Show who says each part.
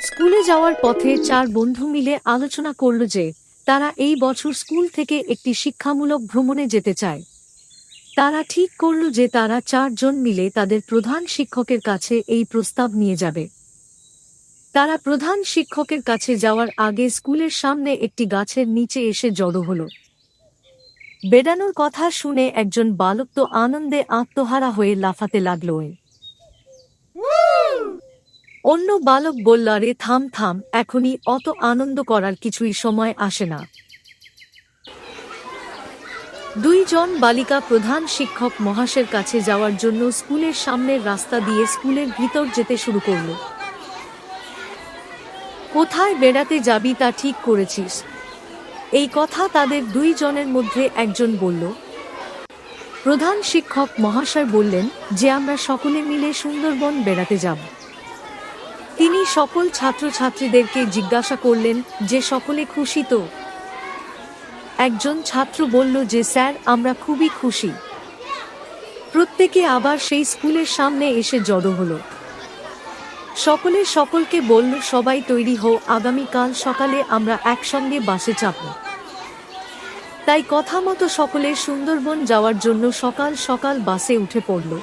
Speaker 1: স্কুলে যাওয়ার পথে চার বন্ধু মিলে আলোচনা করল যে তারা এই বছর স্কুল থেকে একটি শিক্ষামূলক ভ্রমণে যেতে চায়। তারা ঠিক করল যে তারা চারজন মিলে তাদের প্রধান শিক্ষকের কাছে এই প্রস্তাব নিয়ে যাবে। তারা প্রধান শিক্ষকের কাছে যাওয়ার আগে স্কুলের সামনে একটি গাছের নিচে এসে জড়ো হল। বেড়ানোর কথা শুনে একজন বালক তো আনন্দে আত্মহারা হয়ে লাফাতে লাগল অন্য বালক বলল রে থাম থাম, এখনই অত আনন্দ করার কিছুই সময় আসে না। দুইজন বালিকা প্রধান শিক্ষক মহাশের কাছে যাওয়ার জন্য স্কুলের সামনের রাস্তা দিয়ে স্কুলের ভিতর যেতে শুরু করল। কোথায় বেড়াতে যাবি তা ঠিক করেছিস? এই কথা তাদের দুইজনের মধ্যে একজন বলল। প্রধান শিক্ষক মহাশয় বললেন যে, আমরা সকলে মিলে সুন্দরবন বেড়াতে যাব। তিনি সকল ছাত্রছাত্রীদেরকে জিজ্ঞাসা করলেন, যে সকলে খুশি তো? একজন ছাত্র বলল, যে স্যার, আমরা খুবই খুশি। প্রত্যেকে আবার সেই স্কুলের সামনে এসে জড়ো হলো। সকলে সকলকে বলল, সবাই তৈরি হও, আগামীকাল সকালে আমরা একসঙ্গে বাসে চাপব। তাই কথা মতো সকলে সুন্দরবন যাওয়ার জন্য সকাল সকাল বাসে উঠে পড়ল।